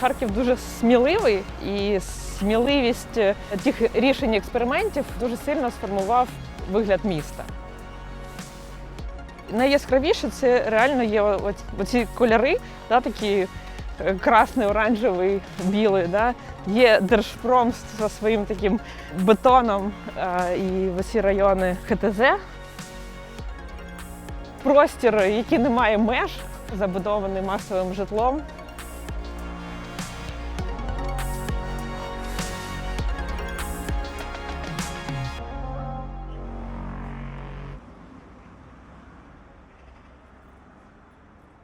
Харків дуже сміливий, і сміливість е, тих рішень експериментів дуже сильно сформував вигляд міста. Найяскравіше це реально є оці, кольори, да, такі е, красний, оранжевий, білий. Да. Є Держпром зі своїм таким бетоном е, і оці райони ХТЗ. Простір, який не має меж, забудований масовим житлом.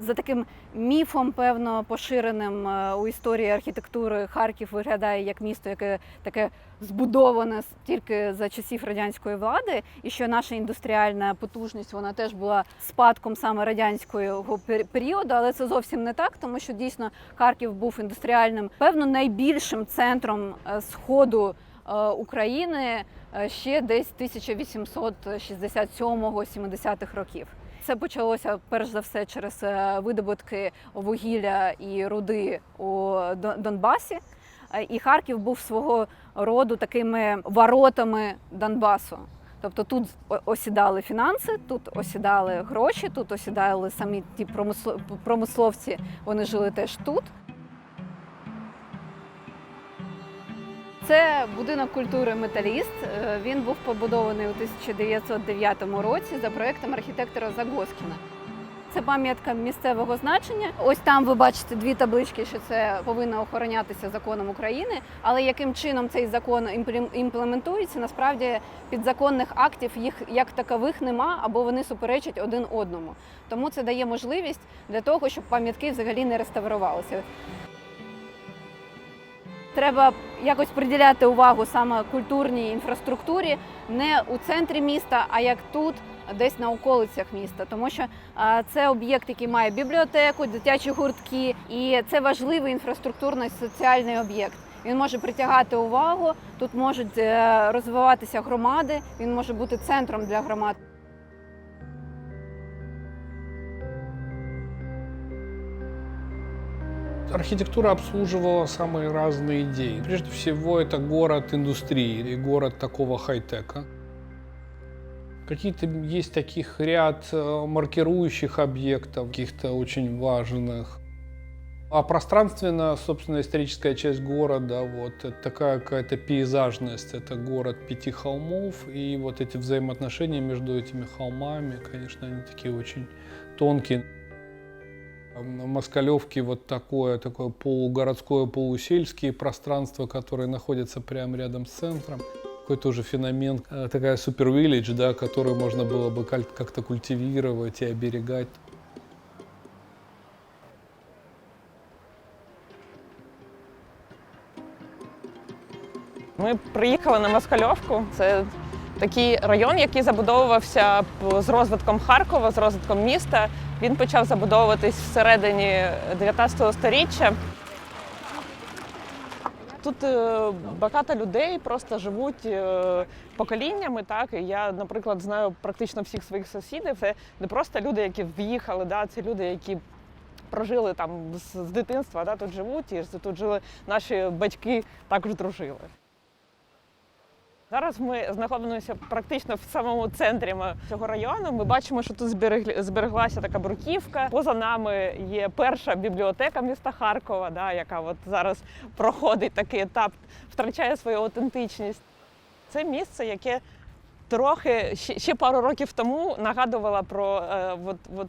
За таким міфом, певно, поширеним е, у історії архітектури, Харків виглядає як місто, яке таке збудоване тільки за часів радянської влади, і що наша індустріальна потужність вона теж була спадком саме радянського періоду, але це зовсім не так, тому що дійсно Харків був індустріальним, певно, найбільшим центром е, сходу е, України ще десь 1867-70-х років. Це почалося перш за все через е, видобутки вугілля і руди у Донбасі. Е, І Харків був свого роду такими воротами Донбасу. Тобто тут осідали фінанси, тут осідали гроші, тут осідали самі ті промисловці, вони жили теж тут. Це будинок культури Металіст. Е, Він був побудований у 1909 році за проектом архітектора Загоскіна. Це пам'ятка місцевого значення. Ось там ви бачите дві таблички, що це повинно охоронятися законом України. Але яким чином цей закон імплем- імплементується, насправді підзаконних актів їх як такових нема, або вони суперечать один одному. Тому це дає можливість для того, щоб пам'ятки взагалі не реставрувалися. Треба якось приділяти увагу саме культурній інфраструктурі не у центрі міста, а як тут, десь на околицях міста, тому що це об'єкт, який має бібліотеку, дитячі гуртки, і це важливий інфраструктурний соціальний об'єкт. Він може притягати увагу. Тут можуть е, розвиватися громади. Він може бути центром для громад. Архитектура обслуживала самые разные идеи. Прежде всего, это город индустрии и город такого хай-тека. Какие-то есть таких ряд э, маркирующих объектов, каких-то очень важных. А пространственно, собственно, историческая часть города, вот это такая какая-то пейзажность, это город пяти холмов, и вот эти взаимоотношения между этими холмами, конечно, они такие очень тонкие. На Москалевке вот такое, такое полугородское, полусельские пространства, которые находятся прямо рядом с центром. Какой-то уже феномен, э, такая супервиллидж, да, которую можно было бы каль- как-то культивировать и оберегать. Ми приїхали на Москальовку. Це такий район, який забудовувався з розвитком Харкова, з розвитком міста. Він почав забудовуватись всередині 19 століття. Тут е, багато людей просто живуть е, поколіннями. Так і я, наприклад, знаю практично всіх своїх сусідів. Це не просто люди, які в'їхали, да, це люди, які прожили там з, з дитинства, да, тут живуть, і тут жили наші батьки, також дружили. Зараз ми знаходимося практично в самому центрі цього району. Ми бачимо, що тут збереглася така бруківка. Поза нами є перша бібліотека міста Харкова, да, яка от зараз проходить такий етап, втрачає свою аутентичність. Це місце, яке трохи ще, ще пару років тому нагадувало про е, от, от,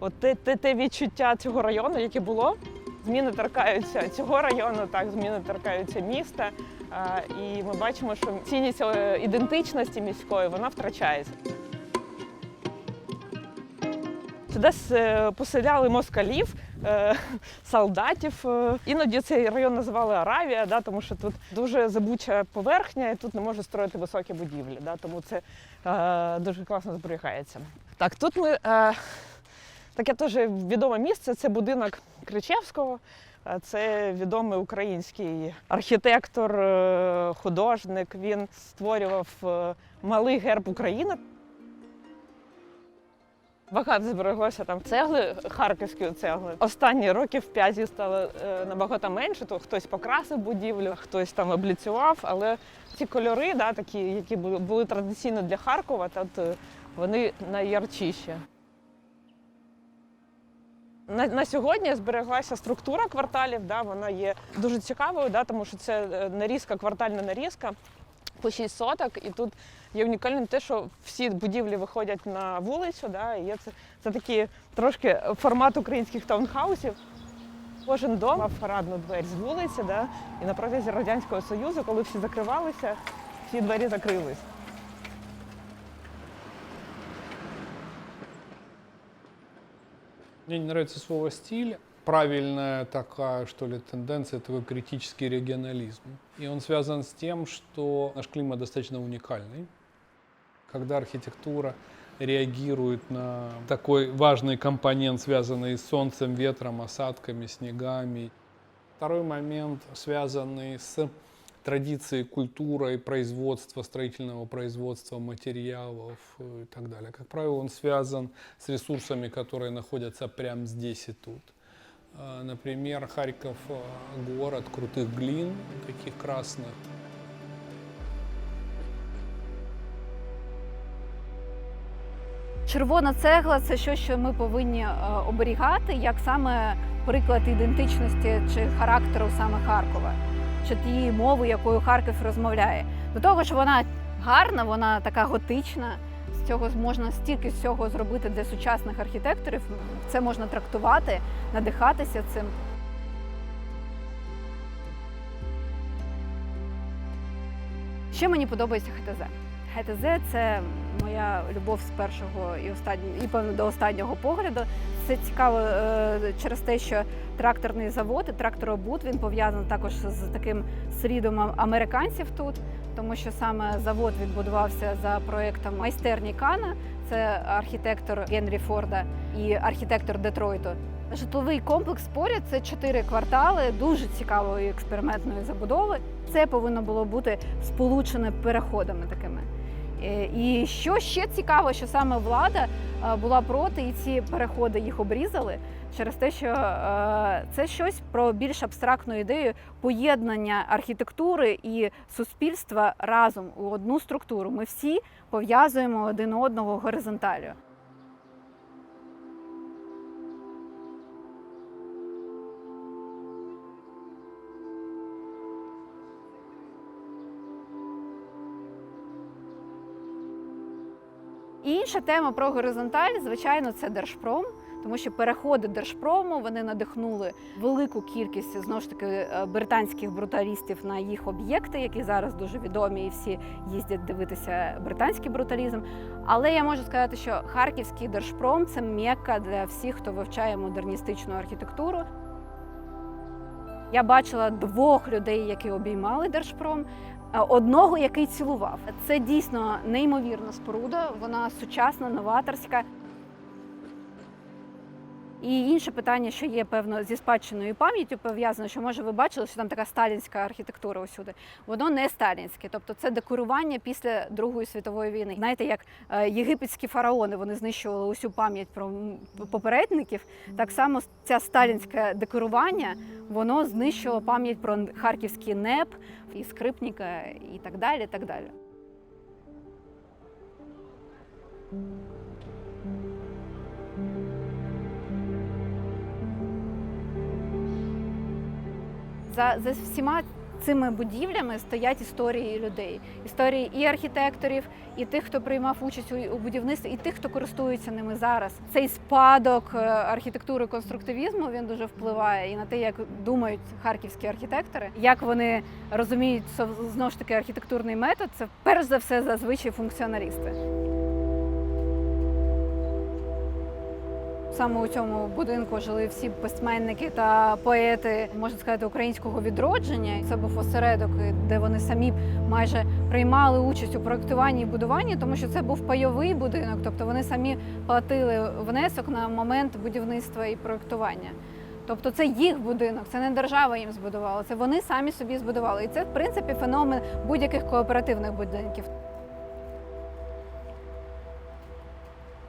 от те, те, те відчуття цього району, яке було. Зміни торкаються цього району, так зміни торкаються міста. І ми бачимо, що цінність е, ідентичності міської вона втрачається. Сюди е, поселяли москалів, е, солдатів. Іноді цей район називали Аравія, да, тому що тут дуже забуча поверхня, і тут не можуть строїти високі будівлі. Да, тому це е, дуже класно зберігається. Так, тут ми е, таке теж відоме місце це будинок Кричевського. Це відомий український архітектор, е, художник. Він створював е, малий герб України. Багато збереглося там цегли, харківської цегли. Останні років п'ять їх стало е, набагато менше. То хтось покрасив будівлю, хтось там обліцював. Але ці кольори, да, такі, які були, традиційно для Харкова, е, вони найярчіші. На, на сьогодні збереглася структура кварталів. Да, вона є дуже цікавою, да, тому що це е, нарізка, квартальна нарізка по 6 соток. І тут є унікальним те, що всі будівлі виходять на вулицю. Да, і є це, це такий трошки формат українських таунхаусів. Кожен дом мав парадну двері з вулиці, да, і на протязі Радянського Союзу, коли всі закривалися, всі двері закрились. Мне не нравится слово «стиль». Правильная такая, что ли, тенденция – это такой критический регионализм. И он связан с тем, что наш климат достаточно уникальный. Когда архитектура реагирует на такой важный компонент, связанный с солнцем, ветром, осадками, снегами. Второй момент, связанный с традицией, культурой производства, строительного производства материалов э, и так далее. Как правило, он связан с ресурсами, которые находятся прямо здесь и тут. А, Например, Харьков э, город крутых глин, таких красных. Червона цегла це щось, що ми повинні е, оберігати, як саме приклад ідентичності чи характеру саме Харкова, чи тієї мови, якою Харків розмовляє. До того ж, вона гарна, вона така готична. З цього можна стільки всього зробити для сучасних архітекторів. Це можна трактувати, надихатися цим. Ще мені подобається ХТЗ. ХТЗ це моя любов з першого і останнього, і певно до останнього погляду. Це цікаво е, через те, що тракторний завод і тракторобут він пов'язаний також з таким слідом американців тут, тому що саме завод відбудувався за проектом майстерні Кана. Це архітектор Генрі Форда і архітектор Детройту. Житловий комплекс поряд це чотири квартали дуже цікавої експериментної забудови. Це повинно було бути сполучене переходами такими. Е, І що ще цікаво, що саме влада е, була проти, і ці переходи їх обрізали через те, що е, це щось про більш абстрактну ідею поєднання архітектури і суспільства разом у одну структуру. Ми всі пов'язуємо один одного горизонталю. Інша тема про горизонталь, звичайно, це Держпром, тому що переходи Держпрому вони надихнули велику кількість знову ж таки е, британських бруталістів на їх об'єкти, які зараз дуже відомі, і всі їздять дивитися британський бруталізм. Але я можу сказати, що харківський держпром це мекка для всіх, хто вивчає модерністичну архітектуру. Я бачила двох людей, які обіймали держпром. е, Одного, який цілував. Це дійсно неймовірна споруда. Вона сучасна, новаторська. І інше питання, що є певно зі спадщиною пам'яттю пов'язано, що може ви бачили, що там така сталінська архітектура усюди. Воно не сталінське, тобто це декорування після Другої світової війни. Знаєте, як е, єгипетські фараони вони знищували усю пам'ять про попередників. Так само ця сталінське декорування воно знищило пам'ять про харківський НЕП і скрипніка, і так далі. Так далі. За, за всіма цими будівлями стоять історії людей, історії і архітекторів, і тих, хто приймав участь у, будівництві, і тих, хто користується ними зараз. Цей спадок е, архітектури конструктивізму він дуже впливає і на те, як думають харківські архітектори, як вони розуміють знову ж таки архітектурний метод. Це перш за все зазвичай функціоналісти. Саме у цьому будинку жили всі письменники та поети, можна сказати, українського відродження. Це був осередок, де вони самі майже приймали участь у проектуванні і будуванні, тому що це був пайовий будинок, тобто вони самі платили внесок на момент будівництва і проектування. Тобто це їх будинок, це не держава їм збудувала, це вони самі собі збудували. І це, в принципі, феномен будь-яких кооперативних будинків.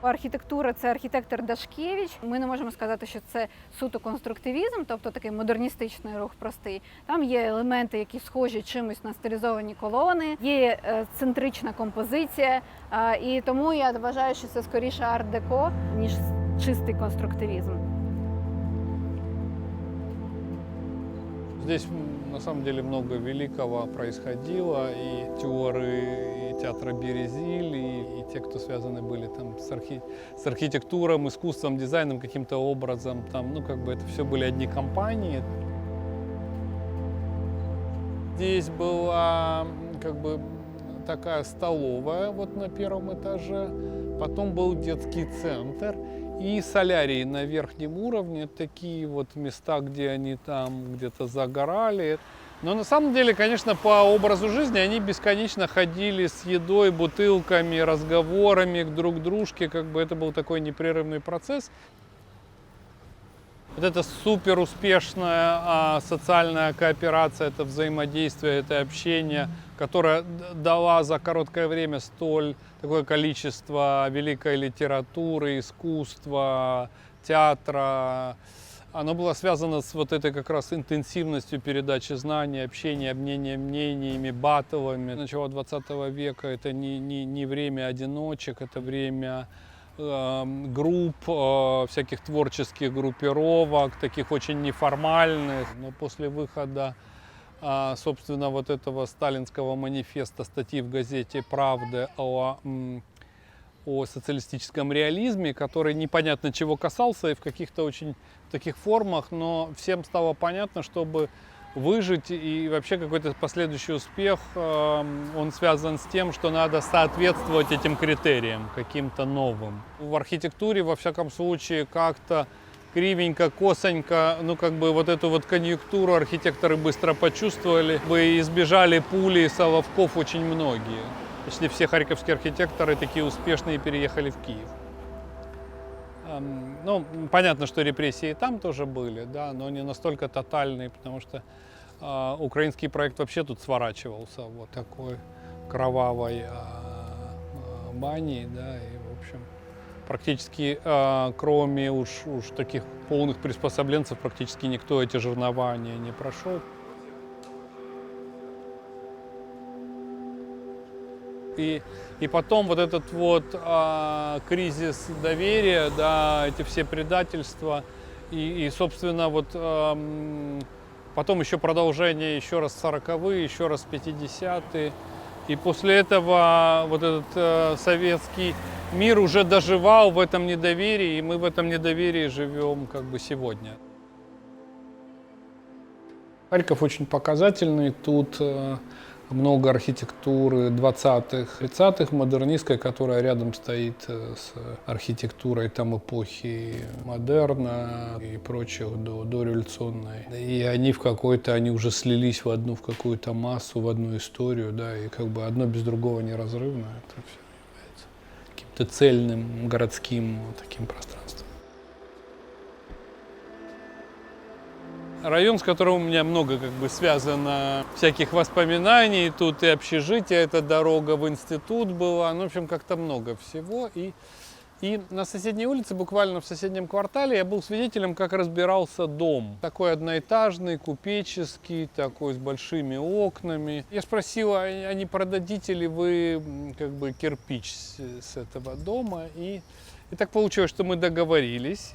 Архітектура це архітектор Дашкевич. Ми не можемо сказати, що це суто конструктивізм, тобто такий модерністичний рух простий. Там є елементи, які схожі чимось на стилізовані колони, є е, центрична композиція. І тому я вважаю, що це скоріше арт-деко, ніж чистий конструктивізм. Здесь м, на самом деле много великого происходило, и актеры и театра Березиль, и, и те, кто связаны были там с, архи- с архитектуром, искусством, дизайном каким-то образом, там, ну как бы это все были одни компании. Здесь была м, как бы такая столовая вот на первом этаже, потом был детский центр и солярии на верхнем уровне, такие вот места, где они там где-то загорали. Но на самом деле, конечно, по образу жизни они бесконечно ходили с едой, бутылками, разговорами к друг дружке, как бы это был такой непрерывный процесс. Вот это супер успешная а, социальная кооперация, это взаимодействие, это общение, которое д- дала за короткое время столь такое количество великой литературы, искусства, театра. Оно было связано с вот этой как раз интенсивностью передачи знаний, общения, обмена мнениями, батлами. Начало 20 века это не, не, не время одиночек, это время эм, групп, э, всяких творческих группировок, таких очень неформальных. Но после выхода, собственно, вот этого сталинского манифеста, статьи в газете «Правда» о, о социалистическом реализме, который непонятно чего касался и в каких-то очень таких формах, но всем стало понятно, чтобы выжить и вообще какой-то последующий успех, эм, он связан с тем, что надо соответствовать этим критериям, каким-то новым. В архитектуре, во всяком случае, как-то кривенько, косонько, ну как бы вот эту вот конъюнктуру архитекторы быстро почувствовали, бы избежали пули и соловков очень многие. Почти все харьковские архитекторы такие успешные переехали в Киев. Ну, понятно, что репрессии там тоже были, да, но не настолько тотальные, потому что а, украинский проект вообще тут сворачивался вот такой кровавой а, а, баней, да, и, в общем, практически, а, кроме уж, уж таких полных приспособленцев, практически никто эти жернования не прошел. И, и потом вот этот вот а, кризис доверия, да, эти все предательства, и, и собственно, вот ам, потом еще продолжение, еще раз 40-е, еще раз 50-е. И после этого вот этот э, советский мир уже доживал в этом недоверии, и мы в этом недоверии живем как бы сегодня. Харьков очень показательный. Тут э, много архитектуры 20-х, 30-х, модернистской, которая рядом стоит э, с архитектурой там эпохи модерна и прочих до, дореволюционной. И они в какой-то, они уже слились в одну, в какую-то массу, в одну историю, да, и как бы одно без другого неразрывно. Это все цельным городским вот таким пространством. Район, с которым у меня много как бы связано всяких воспоминаний. Тут и общежитие, эта дорога в институт была. Ну, в общем, как-то много всего. И, и на соседней улице, буквально в соседнем квартале, я был свидетелем, как разбирался дом. Такой одноэтажный, купеческий, такой с большими окнами. Я спросил, а не продадите ли вы как бы кирпич с, с этого дома? И, и так получилось, что мы договорились.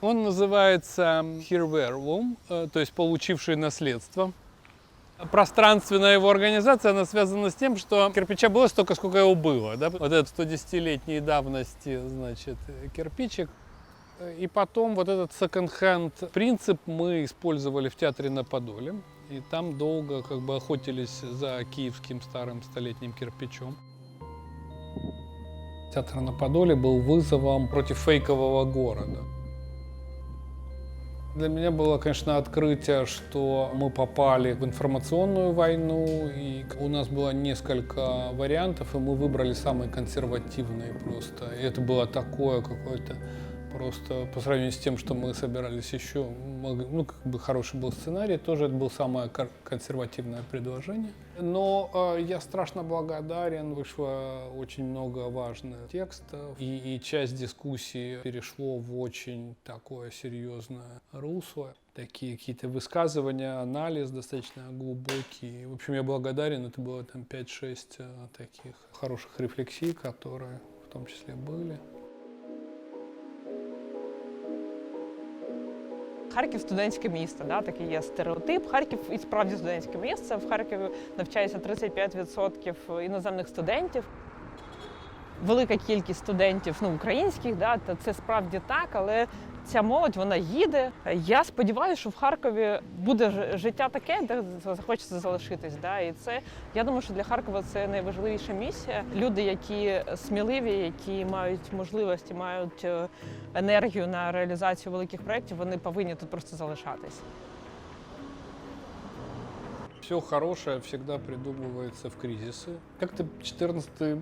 Он называется Hirverlum, э, то есть получивший наследство. Пространственная его организация, она связана с тем, что кирпича было столько, сколько его было. Да? Вот этот 110-летней давности, значит, кирпичик. И потом вот этот секонд-хенд принцип мы использовали в театре на Подоле. И там долго как бы охотились за киевским старым столетним кирпичом. Театр на Подоле был вызовом против фейкового города. Для меня было, конечно, открытие, что мы попали в информационную войну, и у нас было несколько вариантов, и мы выбрали самый консервативный просто. И это было такое какое-то Просто по сравнению с тем, что мы собирались еще, мог- ну, как бы хороший был сценарий, тоже это было самое кон- консервативное предложение. Но э, я страшно благодарен, вышло очень много важных текстов, и, и часть дискуссии перешло в очень такое серьезное русло. Такие какие-то высказывания, анализ достаточно глубокий. В общем, я благодарен, это было там 5-6 э, таких хороших рефлексий, которые в том числе были. Харків студентське місто, да, такий є стереотип. Харків і справді студентське місце. В Харкові навчається 35% іноземних студентів. Велика кількість студентів ну, українських, да, це справді так, але ця молодь вона їде. Я сподіваюся, що в Харкові буде життя таке, де захочеться залишитись. Да, і це я думаю, що для Харкова це найважливіша місія. Люди, які сміливі, які мають можливості, мають е, енергію на реалізацію великих проєктів, вони повинні тут просто залишатись. Все хорошее всегда придумывается в кризисы. Как-то 2014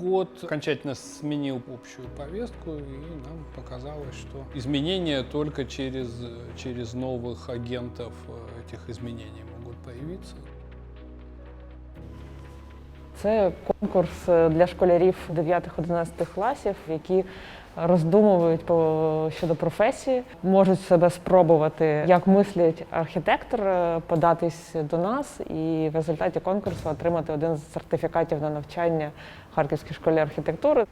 год окончательно сменил общую повестку, и нам показалось, что изменения только через, через новых агентов э, этих изменений могут появиться. Це конкурс е, для школярів 9-11 класів, які роздумують по щодо професії, можуть себе спробувати, як мислить архітектор, е, податись до нас і в результаті конкурсу отримати один з сертифікатів на навчання в Харківській школі архітектури.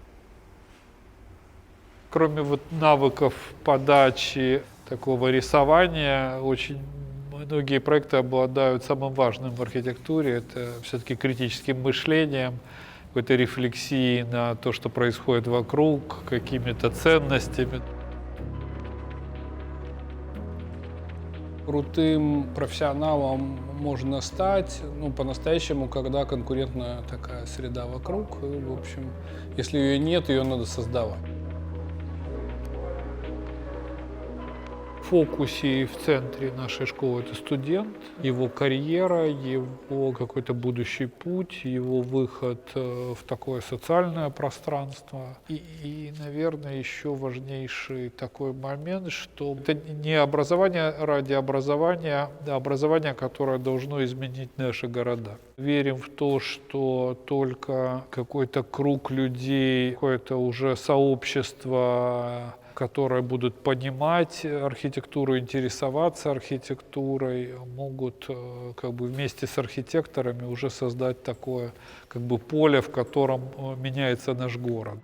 Кроме вот навыков подачи, такого рисования, очень многие проекты обладают самым важным в архитектуре. Это все-таки критическим мышлением, Какой-то рефлексией на то, что происходит вокруг, какими-то ценностями. Крутым профессионалом можно стать, ну, по-настоящему, когда конкурентная такая среда вокруг. В общем, если ее нет, ее надо создавать. фокусе и в центре нашей школы это студент, его карьера, его какой-то будущий путь, его выход э, в такое социальное пространство. И, и, наверное, еще важнейший такой момент, что это не образование ради образования, а образование, которое должно изменить наши города. Верим в то, что только какой-то круг людей, какое-то уже сообщество которые будут понимать архитектуру, интересоваться архитектурой, могут э, как бы вместе с архитекторами уже создать такое как бы поле, в котором э, меняется наш город.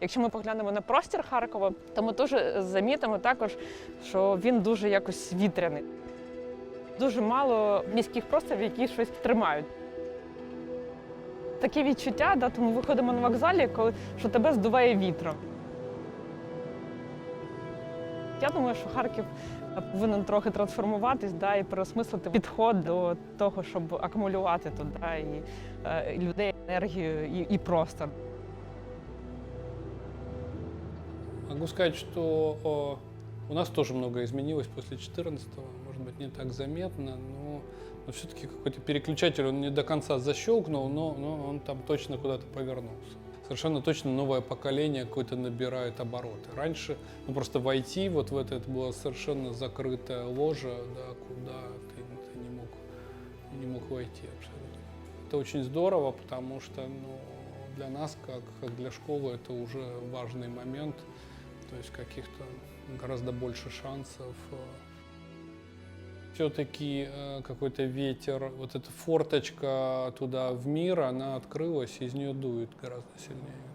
Якщо ми поглянемо на простір Харкова, то ми дуже замітимо також, що він дуже якось вітряний. Дуже мало міських просторів, які щось тримають. Таке відчуття, да, тому виходимо на вокзалі, коли що тебе здуває вітром. Я думаю, що Харків повинен трохи трансформуватись да, і переосмислити підход до того, щоб акумулювати тут да, і, е, і людей, енергію і, і простор. Могу сказать, что о, у нас тоже многое изменилось после 14-го, может быть, не так заметно, но, но все-таки какой-то переключатель, он не до конца защелкнул, но, но он там точно куда-то повернулся. Совершенно точно новое поколение какое-то набирает обороты. Раньше, ну просто войти вот в это, это была совершенно закрытая ложа, да, куда ты, ты не, мог, не мог войти абсолютно. Это очень здорово, потому что ну, для нас, как, как для школы, это уже важный момент, то есть каких-то гораздо больше шансов. Все-таки какой-то ветер, вот эта форточка туда в мир, она открылась, из нее дует гораздо сильнее.